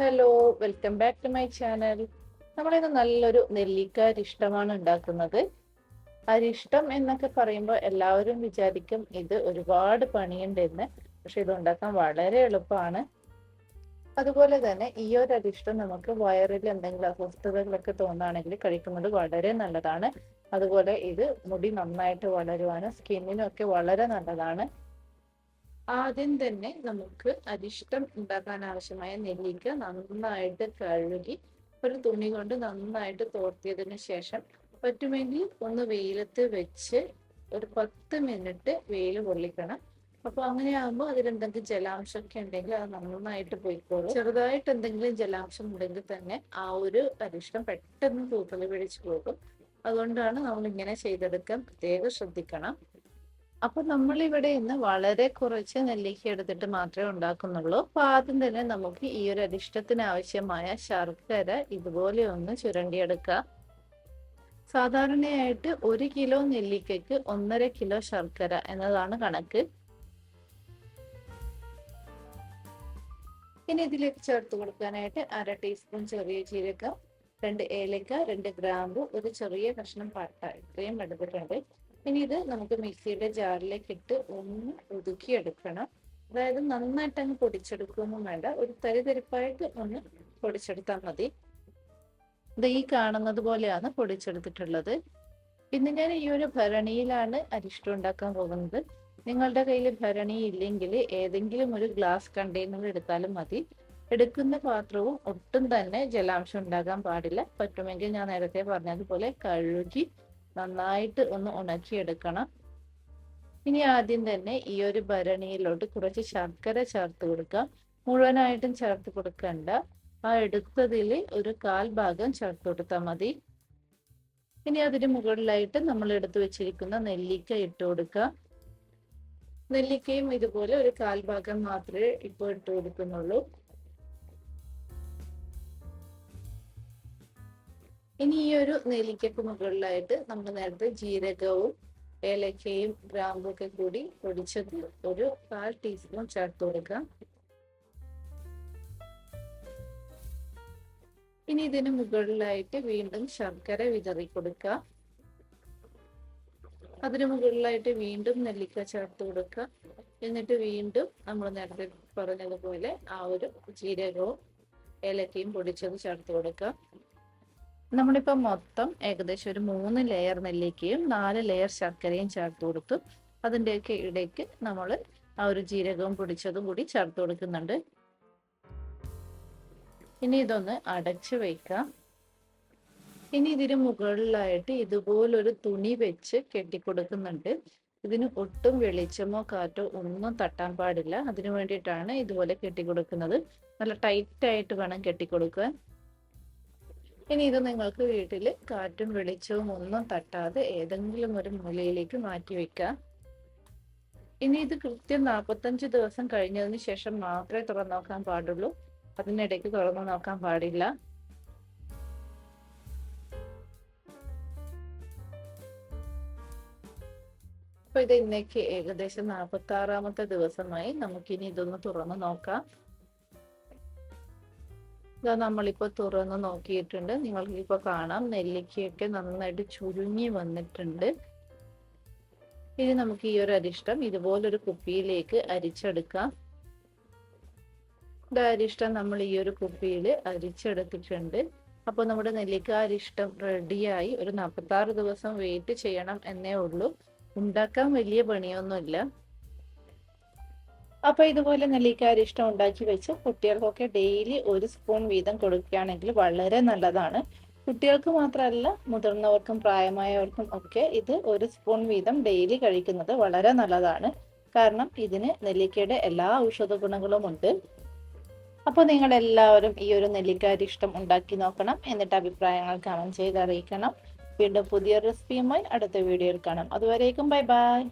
Hello welcome back to my channel. നമ്മളിന്ന് നല്ലൊരു നെല്ലിക്ക അരിഷ്ടമാണ് ഉണ്ടാക്കുന്നത്. അരിഷ്ടം എന്നൊക്കെ പറയുമ്പോൾ എല്ലാവരും വിചാരിക്കും ഇത് ഒരുപാട് പണിയുണ്ടെന്ന്. പക്ഷെ ഇത് ഉണ്ടാക്കാൻ വളരെ എളുപ്പമാണ്. അതുപോലെ തന്നെ ഈ ഒരു അരിഷ്ടം നമുക്ക് വയറിൽ എന്തെങ്കിലും അസ്വസ്ഥതകളൊക്കെ തോന്നുകയാണെങ്കിൽ കഴിക്കുന്നത് വളരെ നല്ലതാണ്. അതുപോലെ ഇത് മുടി നന്നായിട്ട് വളരുവാനും സ്കിന്നിനും ഒക്കെ വളരെ നല്ലതാണ്. ആദ്യം തന്നെ നമുക്ക് അരിഷ്ടം ഉണ്ടാക്കാൻ ആവശ്യമായ നെല്ലിക്ക നന്നായിട്ട് കഴുകി ഒരു തുണി കൊണ്ട് നന്നായിട്ട് തോർത്തിയതിന് ശേഷം പറ്റുമെങ്കിൽ ഒന്ന് വെയിലത്ത് വെച്ച് ഒരു പത്ത് മിനിറ്റ് വെയിൽ കൊള്ളിക്കണം. അപ്പൊ അങ്ങനെ ആകുമ്പോൾ അതിലെന്തെങ്കിലും ജലാംശമൊക്കെ ഉണ്ടെങ്കിൽ അത് നന്നായിട്ട് പോയിക്കോളും. ചെറുതായിട്ട് എന്തെങ്കിലും ജലാംശം ഉണ്ടെങ്കിൽ തന്നെ ആ ഒരു അരിഷ്ടം പെട്ടെന്ന് തൂക്കൽ പിടിച്ചു പോകും. അതുകൊണ്ടാണ് നമ്മൾ ഇങ്ങനെ ചെയ്തെടുക്കാൻ പ്രത്യേകം ശ്രദ്ധിക്കണം. അപ്പൊ നമ്മൾ ഇവിടെ ഇന്ന് വളരെ കുറച്ച് നെല്ലിക്ക എടുത്തിട്ട് മാത്രമേ ഉണ്ടാക്കുന്നുള്ളൂ. അപ്പൊ ആദ്യം തന്നെ നമുക്ക് ഈ ഒരു അരിഷ്ടത്തിന് ആവശ്യമായ ശർക്കര ഇതുപോലെ ഒന്ന് ചുരണ്ടിയെടുക്കാം സാധാരണയായിട്ട് ഒരു കിലോ നെല്ലിക്കയ്ക്ക് ഒന്നര കിലോ ശർക്കര എന്നതാണ് കണക്ക്. ഇനി ഇതിലേക്ക് ചേർത്ത് കൊടുക്കാനായിട്ട് അര ടീസ്പൂൺ ചെറിയ ജീരകം രണ്ട് ഏലക്ക രണ്ട് ഗ്രാമ്പു ഒരു ചെറിയ കഷ്ണം പട്ട ഇത്രയും എടുത്തിട്ടുണ്ട്. ഇനി ഇത് നമുക്ക് മിക്സിയുടെ ജാറിലേക്ക് ഇട്ട് ഒന്ന് ഒതുക്കിയെടുക്കണം. അതായത് നന്നായിട്ട് അങ്ങ് പൊടിച്ചെടുക്കുകയൊന്നും വേണ്ട. ഒരു തരിതരിപ്പായിട്ട് ഒന്ന് പൊടിച്ചെടുത്താൽ മതി. ഇത് ഈ കാണുന്നത് പോലെയാണ് പൊടിച്ചെടുത്തിട്ടുള്ളത്. പിന്നെ ഞാൻ ഈ ഒരു ഭരണിയിലാണ് അരിഷ്ടം ഉണ്ടാക്കാൻ പോകുന്നത്. നിങ്ങളുടെ കയ്യിൽ ഭരണി ഇല്ലെങ്കിൽ ഏതെങ്കിലും ഒരു ഗ്ലാസ് കണ്ടെയ്നർ എടുത്താലും മതി. എടുക്കുന്ന പാത്രവും ഒട്ടും തന്നെ ജലാംശം ഉണ്ടാകാൻ പാടില്ല. പറ്റുമെങ്കിൽ ഞാൻ നേരത്തെ പറഞ്ഞതുപോലെ കഴുകി നന്നായിട്ട് ഒന്ന് ഉണക്കിയെടുക്കണം. ഇനി ആദ്യം തന്നെ ഈ ഒരു ഭരണിയിലോട്ട് കുറച്ച് ശർക്കര ചേർത്ത് കൊടുക്കാം. മുഴുവനായിട്ടും ചേർത്ത് കൊടുക്കണ്ട. ആ എടുത്തതിൽ ഒരു കാൽ ഭാഗം ചേർത്ത് കൊടുത്താൽ മതി. ഇനി അതിന് മുകളിലായിട്ട് നമ്മൾ എടുത്തു വെച്ചിരിക്കുന്ന നെല്ലിക്ക ഇട്ട് കൊടുക്കുക. നെല്ലിക്കയും ഇതുപോലെ ഒരു കാൽ ഭാഗം മാത്രമേ ഇപ്പോൾ ഇട്ട് കൊടുക്കുന്നുള്ളൂ. ഇനി ഈ ഒരു നെല്ലിക്കക്ക് മുകളിലായിട്ട് നമ്മൾ നേരത്തെ ജീരകവും ഏലക്കയും ഗ്രാമ്പും ഒക്കെ കൂടി പൊടിച്ചത് ഒരു കാൽ ടീസ്പൂൺ ചേർത്ത് കൊടുക്കാം ഇനി ഇതിന് മുകളിലായിട്ട് വീണ്ടും ശർക്കര വിതറി കൊടുക്കുക. അതിന് മുകളിലായിട്ട് വീണ്ടും നെല്ലിക്ക ചേർത്ത് കൊടുക്കുക. എന്നിട്ട് വീണ്ടും നമ്മൾ നേരത്തെ പറഞ്ഞതുപോലെ ആ ഒരു ജീരകവും ഏലക്കയും പൊടിച്ചത് ചേർത്ത് കൊടുക്കുക. നമ്മളിപ്പോൾ മൊത്തം ഏകദേശം ഒരു മൂന്ന് ലെയർ നെല്ലിക്കയും നാല് ലെയർ ശർക്കരയും ചേർത്ത് കൊടുത്തു. അതിന്റെയൊക്കെ ഇടയ്ക്ക് നമ്മൾ ആ ഒരു ജീരകവും പൊടിച്ചതും കൂടി ചേർത്ത് കൊടുക്കുന്നുണ്ട്. ഇനി ഇതൊന്ന് അടച്ചു വയ്ക്കാം ഇനി ഇതിന് മുകളിലായിട്ട് ഇതുപോലൊരു തുണി വെച്ച് കെട്ടിക്കൊടുക്കുന്നുണ്ട്. ഇതിന് ഒട്ടും വെളിച്ചമോ കാറ്റോ ഒന്നും തട്ടാൻ പാടില്ല. അതിനു വേണ്ടിയിട്ടാണ് ഇതുപോലെ കെട്ടിക്കൊടുക്കുന്നത്. നല്ല ടൈറ്റായിട്ട് വേണം കെട്ടിക്കൊടുക്കാൻ ഇനി ഇത് നിങ്ങൾക്ക് വീട്ടിൽ കാറ്റും വെളിച്ചവും ഒന്നും തട്ടാതെ ഏതെങ്കിലും ഒരു മൂലയിലേക്ക് മാറ്റി വെക്കാം. ഇനി ഇത് കൃത്യം നാൽപ്പത്തഞ്ച് ദിവസം കഴിഞ്ഞതിന് ശേഷം മാത്രമേ തുറന്നു നോക്കാൻ പാടുള്ളൂ. അതിനിടയ്ക്ക് തുറന്നു നോക്കാൻ പാടില്ല. അപ്പൊ ഇത് ഇന്നേക്ക് ഏകദേശം നാൽപ്പത്തി ആറാമത്തെ ദിവസമായി. നമുക്കിനി ഇതൊന്ന് തുറന്നു നോക്കാം. ഇതാ നമ്മളിപ്പോ തുറന്ന് നോക്കിയിട്ടുണ്ട്. നിങ്ങൾക്ക് ഇപ്പൊ കാണാം. നെല്ലിക്കയൊക്കെ നന്നായിട്ട് ചുരുങ്ങി വന്നിട്ടുണ്ട്. ഇനി നമുക്ക് ഈ ഒരു അരിഷ്ടം ഇതുപോലൊരു കുപ്പിയിലേക്ക് അരിച്ചെടുക്കാം. ഇത് അരിഷ്ടം നമ്മൾ ഈ ഒരു കുപ്പിയിൽ അരിച്ചെടുത്തിട്ടുണ്ട്. അപ്പോൾ നമ്മുടെ നെല്ലിക്ക അരിഷ്ടം റെഡിയായി. ഒരു നാൽപ്പത്താറ് ദിവസം വെയിറ്റ് ചെയ്യണം എന്നേ ഉള്ളൂ. ഉണ്ടാക്കാൻ വലിയ പണിയൊന്നുമില്ല. അപ്പൊ ഇതുപോലെ നെല്ലിക്കാരി ഇഷ്ടം ഉണ്ടാക്കി വെച്ച് കുട്ടികൾക്കൊക്കെ ഡെയിലി ഒരു സ്പൂൺ വീതം കൊടുക്കുകയാണെങ്കിൽ വളരെ നല്ലതാണ്. കുട്ടികൾക്ക് മാത്രമല്ല മുതിർന്നവർക്കും പ്രായമായവർക്കും ഒക്കെ ഇത് ഒരു സ്പൂൺ വീതം ഡെയിലി കഴിക്കുന്നത് വളരെ നല്ലതാണ്. കാരണം ഇതിന് നെല്ലിക്കയുടെ എല്ലാ ഔഷധ ഗുണങ്ങളും ഉണ്ട്. അപ്പോൾ നിങ്ങൾ എല്ലാവരും ഈ ഒരു നെല്ലിക്കാരി ഇഷ്ടം ഉണ്ടാക്കി നോക്കണം. എന്നിട്ട് അഭിപ്രായങ്ങൾ കമന്റ് ചെയ്ത് അറിയിക്കണം. വീണ്ടും പുതിയ റെസിപ്പിയുമായി അടുത്ത വീഡിയോയിൽ കാണാം. അതുവരേക്കും ബൈ ബൈ